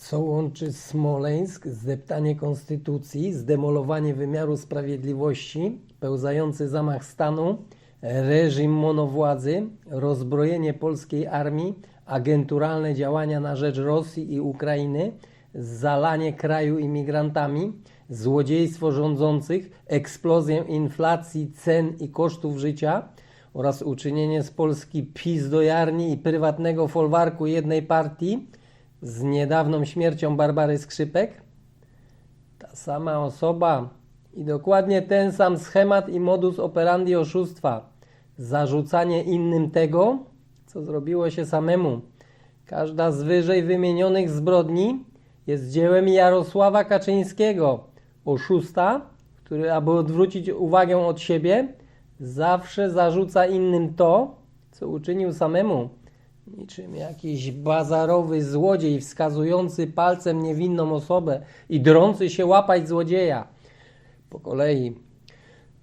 Co łączy Smoleńsk, zdeptanie konstytucji, zdemolowanie wymiaru sprawiedliwości, pełzający zamach stanu, reżim monowładzy, rozbrojenie polskiej armii, agenturalne działania na rzecz Rosji i Ukrainy, zalanie kraju imigrantami, złodziejstwo rządzących, eksplozję inflacji, cen i kosztów życia oraz uczynienie z Polski pizdojarni i prywatnego folwarku jednej partii z niedawną śmiercią Barbary Skrzypek? Ta sama osoba i dokładnie ten sam schemat i modus operandi oszustwa. Zarzucanie innym tego, co zrobiło się samemu. Każda z wyżej wymienionych zbrodni jest dziełem Jarosława Kaczyńskiego, oszusta, który, aby odwrócić uwagę od siebie, zawsze zarzuca innym to, co uczynił samemu. Niczym jakiś bazarowy złodziej wskazujący palcem niewinną osobę i drący się łapać złodzieja. Po kolei.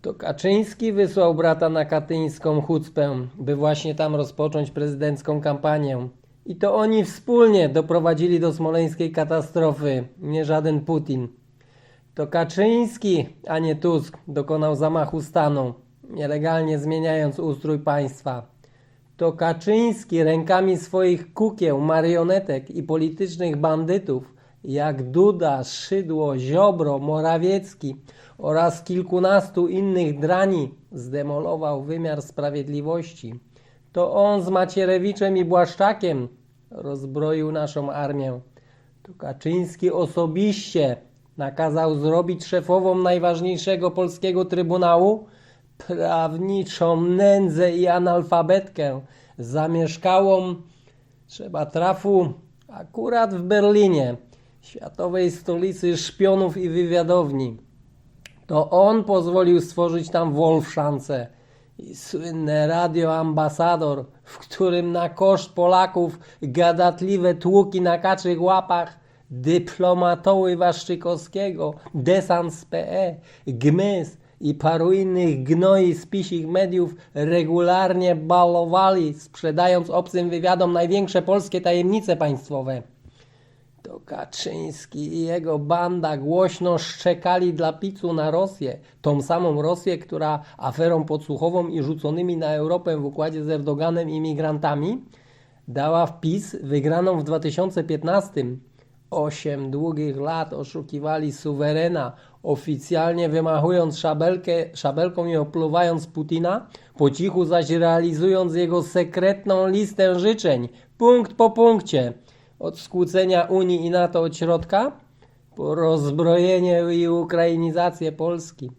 To Kaczyński wysłał brata na katyńską chucpę, by właśnie tam rozpocząć prezydencką kampanię. I to oni wspólnie doprowadzili do smoleńskiej katastrofy, nie żaden Putin. To Kaczyński, a nie Tusk, dokonał zamachu stanu, nielegalnie zmieniając ustrój państwa. To Kaczyński rękami swoich kukieł, marionetek i politycznych bandytów, jak Duda, Szydło, Ziobro, Morawiecki oraz kilkunastu innych drani, zdemolował wymiar sprawiedliwości. To on z Macierewiczem i Błaszczakiem rozbroił naszą armię. To Kaczyński osobiście nakazał zrobić szefową najważniejszego polskiego trybunału prawniczą nędzę i analfabetkę, zamieszkałą, trzeba trafu, akurat w Berlinie, światowej stolicy szpionów i wywiadowni. To on pozwolił stworzyć tam Wolfszance i słynne radio ambasador, w którym na koszt Polaków gadatliwe tłuki na kaczych łapach dyplomatoły Waszczykowskiego, desant z PE, GMYS i paru innych gnoi z pisich mediów regularnie balowali, sprzedając obcym wywiadom największe polskie tajemnice państwowe. To Kaczyński i jego banda głośno szczekali dla picu na Rosję. Tą samą Rosję, która aferą podsłuchową i rzuconymi na Europę w układzie z Erdoganem i migrantami dała wpis wygraną w 2015. Osiem długich lat oszukiwali suwerena, oficjalnie wymachując szabelkę, szabelką i opluwając Putina, po cichu zaś realizując jego sekretną listę życzeń, punkt po punkcie. Od skłócenia Unii i NATO od środka, po rozbrojenie i ukrainizację Polski.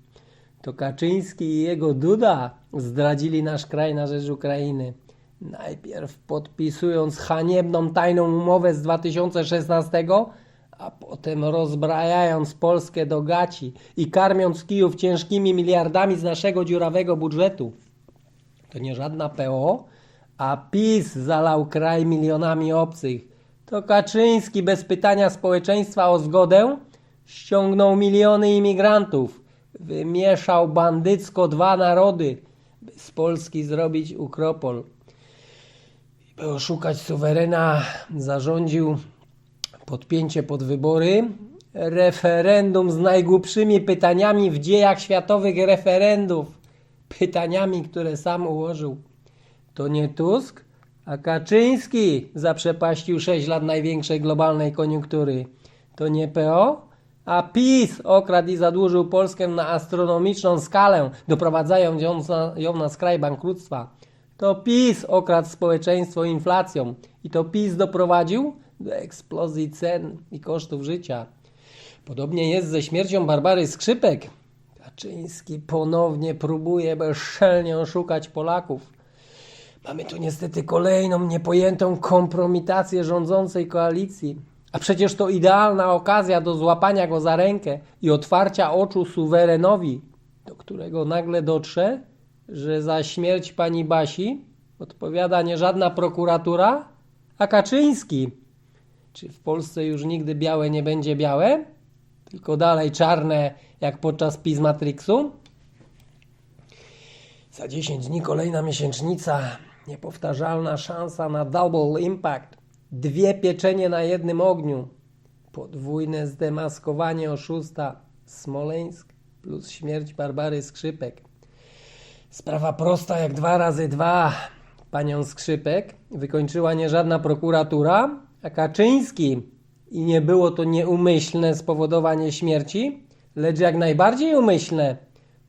To Kaczyński i jego Duda zdradzili nasz kraj na rzecz Ukrainy. Najpierw podpisując haniebną tajną umowę z 2016, a potem rozbrajając Polskę do gaci i karmiąc Kijów ciężkimi miliardami z naszego dziurawego budżetu. To nie żadna PO, a PiS zalał kraj milionami obcych. To Kaczyński bez pytania społeczeństwa o zgodę ściągnął miliony imigrantów. Wymieszał bandycko dwa narody, by z Polski zrobić ukropol. By oszukać suwerena, zarządził podpięcie pod wybory, referendum z najgłupszymi pytaniami w dziejach światowych referendów, pytaniami, które sam ułożył. To nie Tusk, a Kaczyński zaprzepaścił 6 lat największej globalnej koniunktury. To nie PO, a PiS okradł i zadłużył Polskę na astronomiczną skalę, doprowadzając ją na, ją na skraj bankructwa. To PiS okradł społeczeństwo inflacją i to PiS doprowadził do eksplozji cen i kosztów życia. Podobnie jest ze śmiercią Barbary Skrzypek. Kaczyński ponownie próbuje bezczelnie oszukać Polaków. Mamy tu niestety kolejną niepojętą kompromitację rządzącej koalicji. A przecież to idealna okazja do złapania go za rękę i otwarcia oczu suwerenowi, do którego nagle dotrze, że za śmierć pani Basi odpowiada nie żadna prokuratura, a Kaczyński. Czy w Polsce już nigdy białe nie będzie białe? Tylko dalej czarne, jak podczas PiS Matrixu? Za 10 dni kolejna miesięcznica. Niepowtarzalna szansa na double impact. Dwie pieczenie na jednym ogniu. Podwójne zdemaskowanie oszusta Smoleńsk plus śmierć Barbary Skrzypek. Sprawa prosta jak dwa razy dwa. Panią Skrzypek wykończyła nie żadna prokuratura, a Kaczyński. I nie było to nieumyślne spowodowanie śmierci, lecz jak najbardziej umyślne.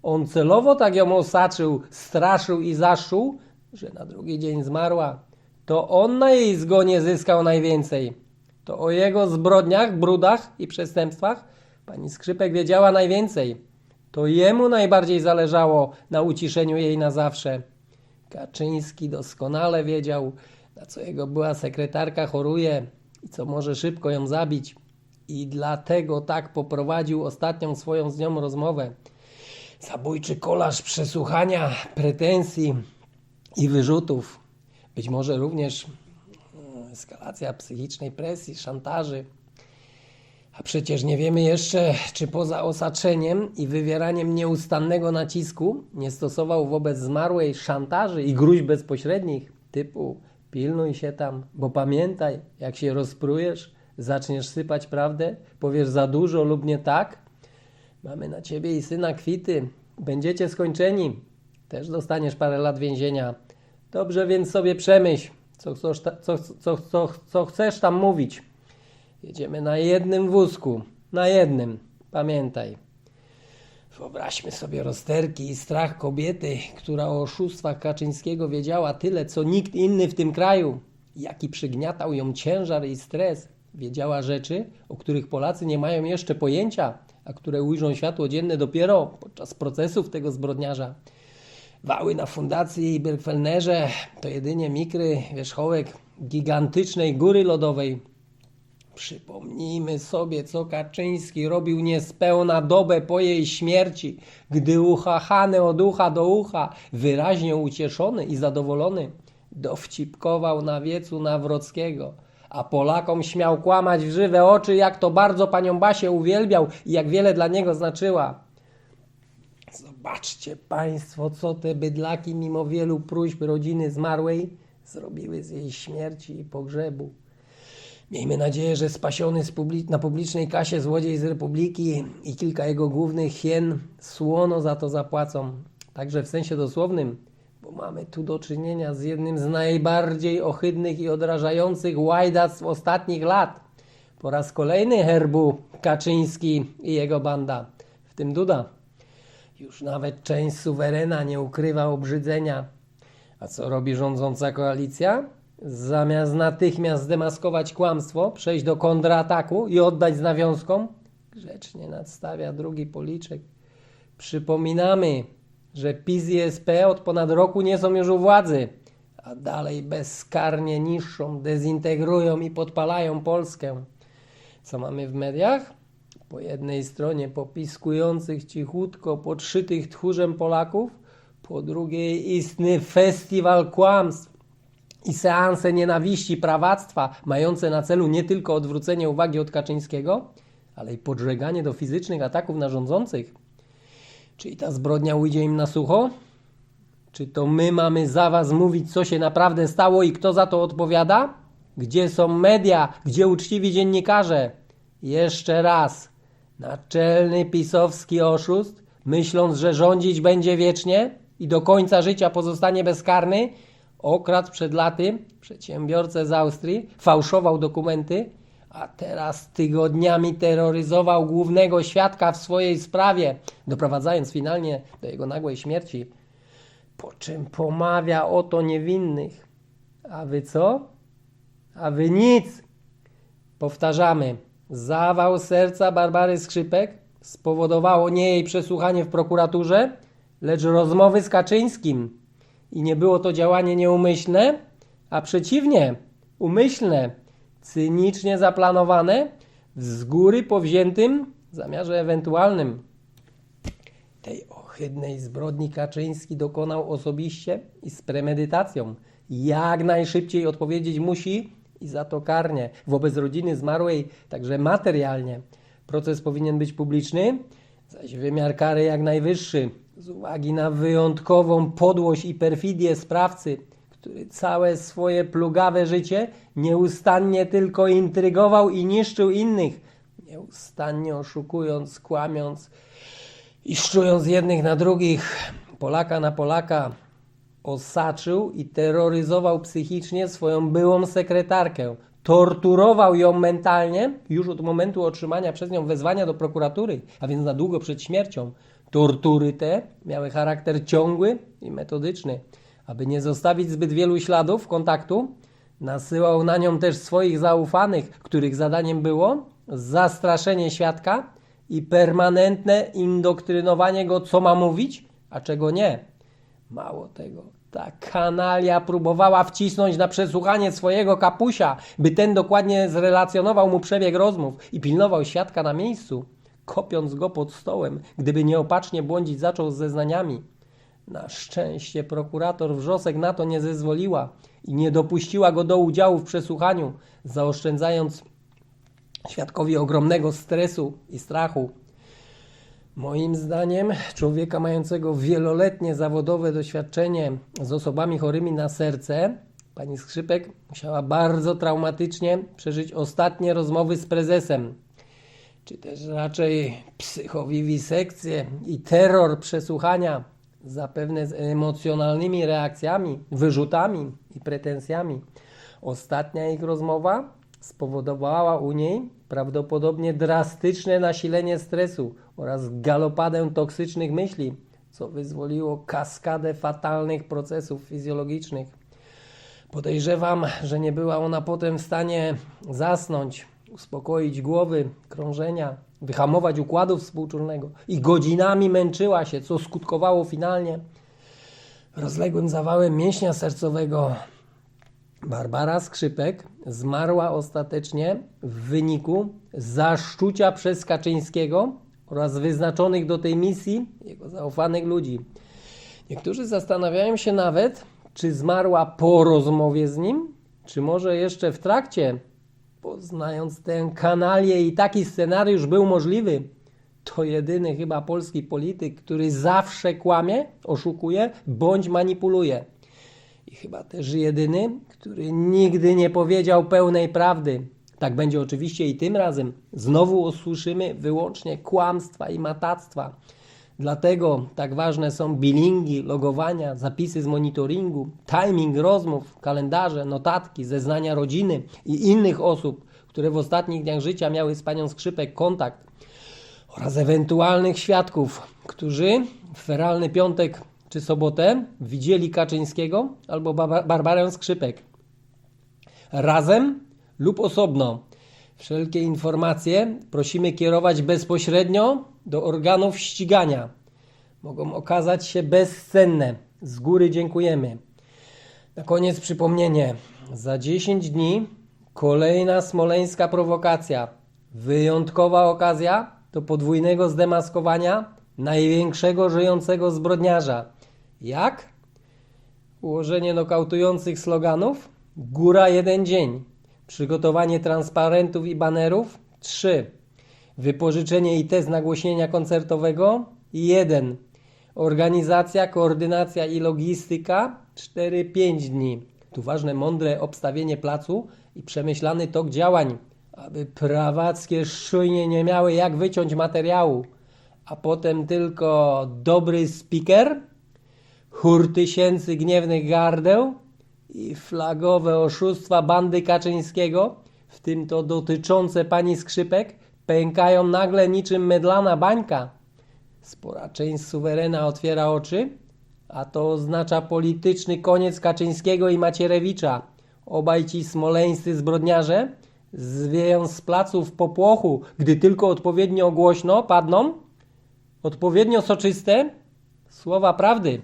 On celowo tak ją osaczył, straszył i zaszył, że na drugi dzień zmarła. To on na jej zgonie zyskał najwięcej. To o jego zbrodniach, brudach i przestępstwach pani Skrzypek wiedziała najwięcej. To jemu najbardziej zależało na uciszeniu jej na zawsze. Kaczyński doskonale wiedział, na co jego była sekretarka choruje i co może szybko ją zabić. I dlatego tak poprowadził ostatnią swoją z nią rozmowę. Zabójczy kolaż przesłuchania, pretensji i wyrzutów. Być może również mm, eskalacja psychicznej presji, szantaży. A przecież nie wiemy jeszcze, czy poza osaczeniem i wywieraniem nieustannego nacisku nie stosował wobec zmarłej szantaży i gruźb bezpośrednich, typu pilnuj się tam, bo pamiętaj, jak się rozprujesz, zaczniesz sypać prawdę, powiesz za dużo lub nie tak. Mamy na ciebie i syna kwity, będziecie skończeni, też dostaniesz parę lat więzienia. Dobrze więc sobie przemyśl, co, co, co, co chcesz tam mówić. Jedziemy na jednym wózku. Na jednym. Pamiętaj. Wyobraźmy sobie rozterki i strach kobiety, która o oszustwach Kaczyńskiego wiedziała tyle, co nikt inny w tym kraju. Jaki przygniatał ją ciężar i stres. Wiedziała rzeczy, o których Polacy nie mają jeszcze pojęcia, a które ujrzą światło dzienne dopiero podczas procesów tego zbrodniarza. Wały na fundacji i Birkfelnerze to jedynie mikry wierzchołek gigantycznej góry lodowej, Przypomnijmy sobie, co Kaczyński robił niespełna dobę po jej śmierci, gdy uchachany od ucha do ucha, wyraźnie ucieszony i zadowolony, dowcipkował na wiecu Nawrockiego, a Polakom śmiał kłamać w żywe oczy, jak to bardzo panią Basię uwielbiał i jak wiele dla niego znaczyła. Zobaczcie Państwo, co te bydlaki, mimo wielu próśb rodziny zmarłej, zrobiły z jej śmierci i pogrzebu. Miejmy nadzieję, że spasiony na publicznej kasie złodziej z Republiki i kilka jego głównych hien słono za to zapłacą. Także w sensie dosłownym, bo mamy tu do czynienia z jednym z najbardziej ohydnych i odrażających łajdactw ostatnich lat. Po raz kolejny herbu Kaczyński i jego banda, w tym Duda. Już nawet część suwerena nie ukrywa obrzydzenia. A co robi rządząca koalicja? Zamiast natychmiast zdemaskować kłamstwo, przejść do kontrataku i oddać z nawiązką, grzecznie nadstawia drugi policzek. Przypominamy, że PiS i SP od ponad roku nie są już u władzy, a dalej bezkarnie niszczą, dezintegrują i podpalają Polskę. Co mamy w mediach? Po jednej stronie popiskujących cichutko, podszytych tchórzem Polaków, po drugiej istny festiwal kłamstw i seanse nienawiści, prawactwa, mające na celu nie tylko odwrócenie uwagi od Kaczyńskiego, ale i podżeganie do fizycznych ataków na rządzących. Czy ta zbrodnia ujdzie im na sucho? Czy to my mamy za was mówić, co się naprawdę stało i kto za to odpowiada? Gdzie są media? Gdzie uczciwi dziennikarze? Jeszcze raz. Naczelny pisowski oszust, myśląc, że rządzić będzie wiecznie i do końca życia pozostanie bezkarny, okradł przed laty przedsiębiorcę z Austrii, fałszował dokumenty, a teraz tygodniami terroryzował głównego świadka w swojej sprawie, doprowadzając finalnie do jego nagłej śmierci po czym pomawia o to niewinnych. A wy co? A wy nic. Powtarzamy. Zawał serca Barbary Skrzypek spowodowało nie jej przesłuchanie w prokuraturze, lecz rozmowy z Kaczyńskim. I nie było to działanie nieumyślne, a przeciwnie, umyślne, cynicznie zaplanowane, z góry powziętym zamiarze ewentualnym. Tej ohydnej zbrodni Kaczyński dokonał osobiście i z premedytacją. Jak najszybciej odpowiedzieć musi i za to karnie. Wobec rodziny zmarłej także materialnie. Proces powinien być publiczny, zaś wymiar kary jak najwyższy. Z uwagi na wyjątkową podłość i perfidię sprawcy, który całe swoje plugawe życie nieustannie tylko intrygował i niszczył innych, Nieustannie oszukując, kłamiąc i szczując jednych na drugich, Polaka na Polaka, osaczył i terroryzował psychicznie swoją byłą sekretarkę. Torturował ją mentalnie już od momentu otrzymania przez nią wezwania do prokuratury, a więc na długo przed śmiercią. Tortury te miały charakter ciągły i metodyczny. Aby nie zostawić zbyt wielu śladów kontaktu, nasyłał na nią też swoich zaufanych, których zadaniem było zastraszenie świadka i permanentne indoktrynowanie go, co ma mówić, a czego nie. Mało tego, ta kanalia próbowała wcisnąć na przesłuchanie swojego kapusia, by ten dokładnie zrelacjonował mu przebieg rozmów i pilnował świadka na miejscu, kopiąc go pod stołem, gdyby nieopatrznie błądzić zaczął z zeznaniami. Na szczęście prokurator Wrzosek na to nie zezwoliła i nie dopuściła go do udziału w przesłuchaniu, zaoszczędzając świadkowi ogromnego stresu i strachu. Moim zdaniem, człowieka mającego wieloletnie zawodowe doświadczenie z osobami chorymi na serce, pani Skrzypek musiała bardzo traumatycznie przeżyć ostatnie rozmowy z prezesem, czy też raczej psychowiwisekcję i terror przesłuchania, zapewne z emocjonalnymi reakcjami, wyrzutami i pretensjami. Ostatnia ich rozmowa spowodowała u niej prawdopodobnie drastyczne nasilenie stresu oraz galopadę toksycznych myśli, co wyzwoliło kaskadę fatalnych procesów fizjologicznych. Podejrzewam, że nie była ona potem w stanie zasnąć, uspokoić głowy, krążenia, wyhamować układu współczulnego i godzinami męczyła się, co skutkowało finalnie rozległym zawałem mięśnia sercowego. Barbara Skrzypek zmarła ostatecznie w wyniku zaszczucia przez Kaczyńskiego oraz wyznaczonych do tej misji jego zaufanych ludzi. Niektórzy zastanawiają się nawet, czy zmarła po rozmowie z nim, czy może jeszcze w trakcie. Poznając tę kanalię i taki scenariusz był możliwy, to jedyny chyba polski polityk, który zawsze kłamie, oszukuje bądź manipuluje. I chyba też jedyny, który nigdy nie powiedział pełnej prawdy. Tak będzie oczywiście i tym razem. Znowu usłyszymy wyłącznie kłamstwa i matactwa. Dlatego tak ważne są bilingi, logowania, zapisy z monitoringu, timing rozmów, kalendarze, notatki, zeznania rodziny i innych osób, które w ostatnich dniach życia miały z panią Skrzypek kontakt oraz ewentualnych świadków, którzy w feralny piątek czy sobotę widzieli Kaczyńskiego albo Ba- Barbarę Skrzypek. Razem lub osobno. Wszelkie informacje prosimy kierować bezpośrednio do organów ścigania. Mogą okazać się bezcenne. Z góry dziękujemy. Na koniec przypomnienie. Za 10 dni kolejna smoleńska prowokacja. Wyjątkowa okazja do podwójnego zdemaskowania największego żyjącego zbrodniarza. Jak? Ułożenie nokautujących sloganów. Góra jeden dzień. Przygotowanie transparentów i banerów. 3. Wypożyczenie i test nagłośnienia koncertowego. 1. Organizacja, koordynacja i logistyka 4-5 dni. Tu ważne, mądre obstawienie placu i przemyślany tok działań, aby prawackie szujnie nie miały jak wyciąć materiału, a potem tylko dobry speaker, chór tysięcy gniewnych gardeł i flagowe oszustwa bandy Kaczyńskiego, w tym to dotyczące pani skrzypek, pękają nagle niczym mydlana bańka. Spora część suwerena otwiera oczy, a to oznacza polityczny koniec Kaczyńskiego i Macierewicza. Obaj ci smoleńscy zbrodniarze zwieją z placu w popłochu, gdy tylko odpowiednio głośno padną, odpowiednio soczyste słowa prawdy.